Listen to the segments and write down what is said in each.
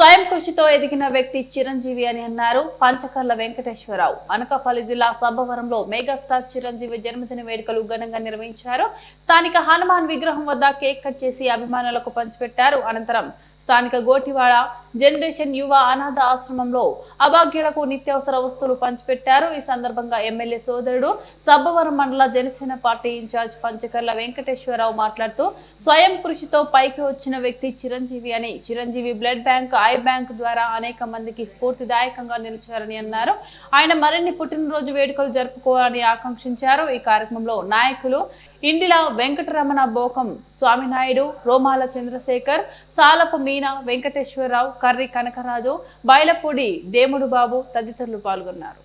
స్వయం కృషితో ఎదిగిన వ్యక్తి చిరంజీవి అని అన్నారు పంచకర్ల వెంకటేశ్వరరావు. అనకాపల్లి జిల్లా సబ్బవరంలో మెగాస్టార్ చిరంజీవి జన్మదిన వేడుకలు ఘనంగా నిర్వహించారు. స్థానిక హనుమాన్ విగ్రహం వద్ద కేక్ కట్ చేసి అభిమానులకు పంచిపెట్టారు. అనంతరం స్థానిక గోటివాడ జనరేషన్ యువ అనాథ ఆశ్రమంలో అభాగ్యులకు నిత్యావసర వస్తువులు పంచిపెట్టారు. ఈ సందర్భంగా ఎమ్మెల్యే సోదరుడు సబ్బవరం మండల Janasena party in charge Panchakarla Venkateswararao మాట్లాడుతూ స్వయం కృషితో పైకి వచ్చిన వ్యక్తి చిరంజీవి అని Chiranjeevi blood bank eye bank ద్వారా అనేక మందికి స్ఫూర్తిదాయకంగా నిలిచారని అన్నారు. ఆయన మరిన్ని పుట్టినరోజు వేడుకలు జరుపుకోవాలని ఆకాంక్షించారు. ఈ కార్యక్రమంలో నాయకులు ఇండిల వెంకటరమణ బోకం స్వామినాయుడు రోమాల చంద్రశేఖర్ సాలపు మీనా వెంకటేశ్వరరావు కర్రి కనకరాజు బయలపూడి దేముడు బాబు తదితరులు పాల్గొన్నారు.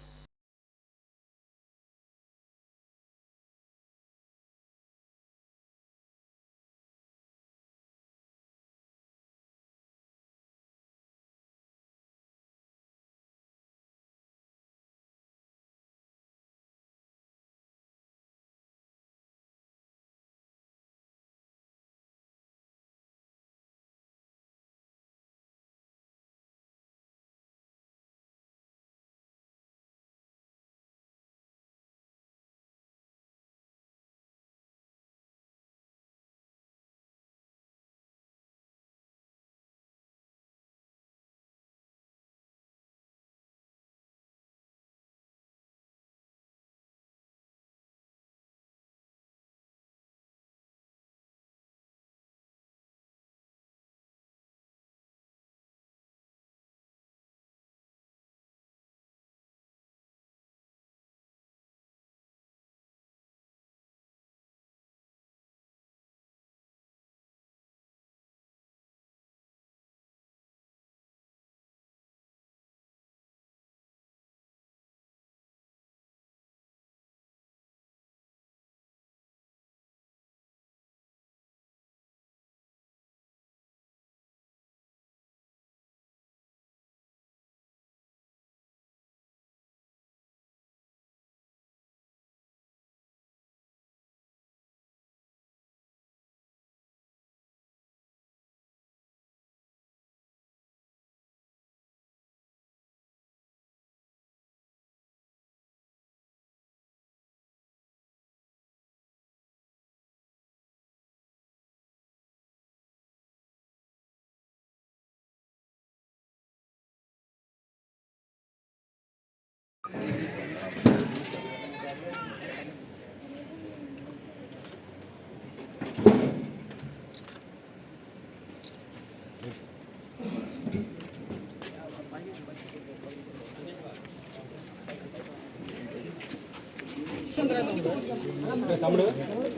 తమ్ముడు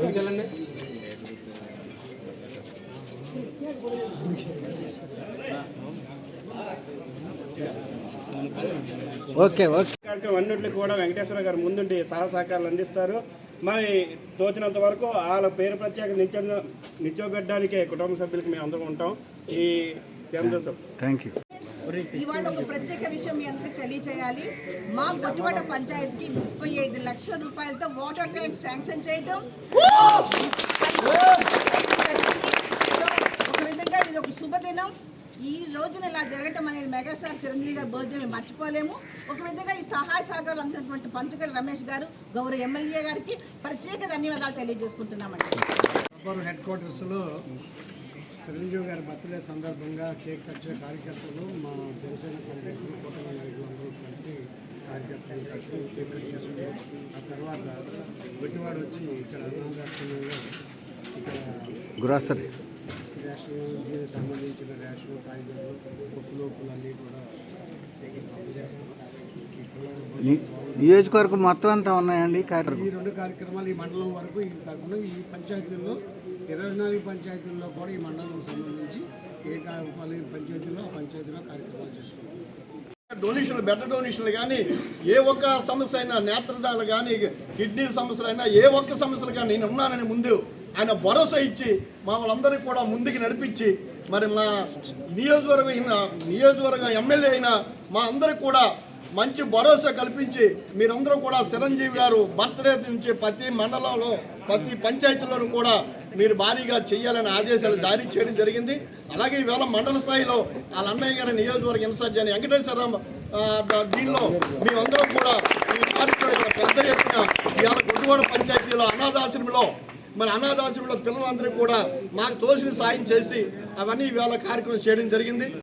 వెళ్ళండి ఓకే ఓకే. కార్యక్రమం అన్నింటికి కూడా వెంకటేశ్వర గారు ముందుండి సహాయ సహకారాలు అందిస్తారు. మరి తోచినంత వరకు వాళ్ళ పేరు ప్రత్యేక నిత్య నిత్యోబెట్టడానికే కుటుంబ సభ్యులకి మేము అందరం ఉంటాం. ఈ కేంద్ర సభ థ్యాంక్ యూ ఇవాళ ఒక ప్రత్యేక విషయం మీ అందరికి తెలియజేయాలి మా గొట్టివాడ పంచాయతీకి ముప్పై ఐదు లక్షల రూపాయలతో వాటర్ ట్యాంక్ శాంక్షన్ చేయడం. సో, ఒక విధంగా ఇది ఒక శుభదినం. ఈ రోజున ఇలా జరగటం అనేది మెగాస్టార్ చిరంజీవి గారి బర్త్డే మేము మర్చిపోలేము. ఒక విధంగా ఈ సహాయ సహకారాలు అందినటువంటి పంచకల్ రమేష్ గారు గౌరవ ఎమ్మెల్యే గారికి ప్రత్యేక ధన్యవాదాలు తెలియజేసుకుంటున్నామండి. హెడ్ క్వార్టర్స్లో చిరంజీవి గారి బర్త్డే సందర్భంగా కేక్ కట్ చేసే కార్యకర్తలు మా జనసేన కూటమి నాయకులు అందరూ కలిసి కార్యకర్తలు కలిసి కేక్ కట్ చేసుకుని ఆ తర్వాత గుడ్డివాడు వచ్చి ఇక్కడ అనాథాశ్రమంలో ఇక్కడ గ్రాసరీ రేషన్ దీనికి సంబంధించిన రేషన్ కాయగూరలు పప్పులు ఉప్పులు అన్నీ కూడా నియోజకవర్గం మొత్తం అంతా ఉన్నాయండి ఈ రెండు కార్యక్రమాలు ఈ మండలం వరకు ఈ కాకుండా ఈ పంచాయతీల్లో ఇరవై నాలుగు పంచాయతీల్లో కూడా ఈ మండలం సంబంధించి ఏ పంచాయతీలో ఆ పంచాయతీలో కార్యక్రమాలు చేసుకుంటాం. డొనేషన్లు బెడ్ డొనేషన్లు కానీ ఏ ఒక్క సమస్య అయినా నేత్రదాలు కానీ కిడ్నీ సమస్యలు అయినా ఏ ఒక్క సమస్యలు కానీ నేను ఉన్నానని ముందు ఆయన భరోసా ఇచ్చి మా వాళ్ళందరికీ కూడా ముందుకు నడిపించి మరి మా నియోజకవర్గం అయిన ఎమ్మెల్యే అయినా మా అందరికి కూడా మంచి భరోసా కల్పించి మీరందరూ కూడా చిరంజీవి గారు బర్త్డే నుంచి ప్రతి మండలంలో ప్రతి పంచాయతీలోనూ కూడా మీరు భారీగా చేయాలని ఆదేశాలు జారీ చేయడం జరిగింది. అలాగే ఈవేళ మండల స్థాయిలో వాళ్ళ అన్నయ్య గారి నియోజకవర్గ ఇన్ఛార్జ్ అని వెంకటేశ్వరరావు దీనిలో మేమందరం కూడా ఈ కార్యక్రమం పెద్ద ఎత్తున ఇవాళ గుడ్డివాడ పంచాయతీలో అనాథాశ్రమంలో మరి అనాథాశ్రమంలో పిల్లలందరూ కూడా మాకు తోసిన సాయం చేసి అవన్నీ ఇవాళ కార్యక్రమం చేయడం జరిగింది.